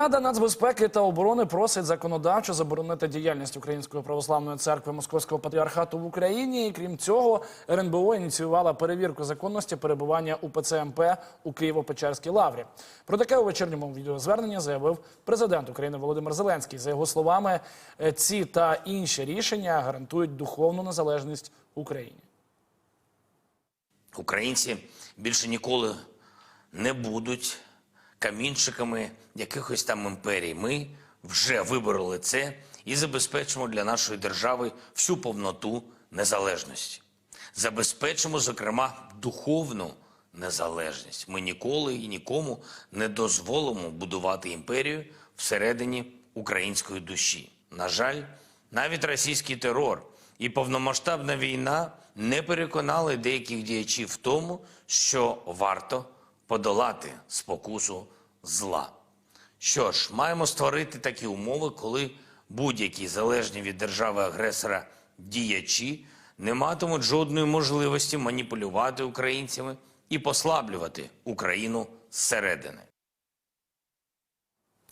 Рада нацбезпеки та оборони просить законодавчо заборонити діяльність Української православної церкви Московського патріархату в Україні. І крім цього, РНБО ініціювала перевірку законності перебування УПЦ МП у Києво-Печерській лаврі. Про таке у вечірньому відеозверненні заявив президент України Володимир Зеленський. За його словами, е, ці та інші рішення гарантують духовну незалежність Україні. Українці більше ніколи не будуть камінчиками якихось там імперій. Ми вже вибороли це і забезпечимо для нашої держави всю повноту незалежності. Забезпечимо, зокрема, духовну незалежність. Ми ніколи і нікому не дозволимо будувати імперію всередині української душі. На жаль, навіть російський терор і повномасштабна війна не переконали деяких діячів в тому, що варто подолати спокусу зла. Що ж, маємо створити такі умови, коли будь-які залежні від держави-агресора діячі не матимуть жодної можливості маніпулювати українцями і послаблювати Україну зсередини.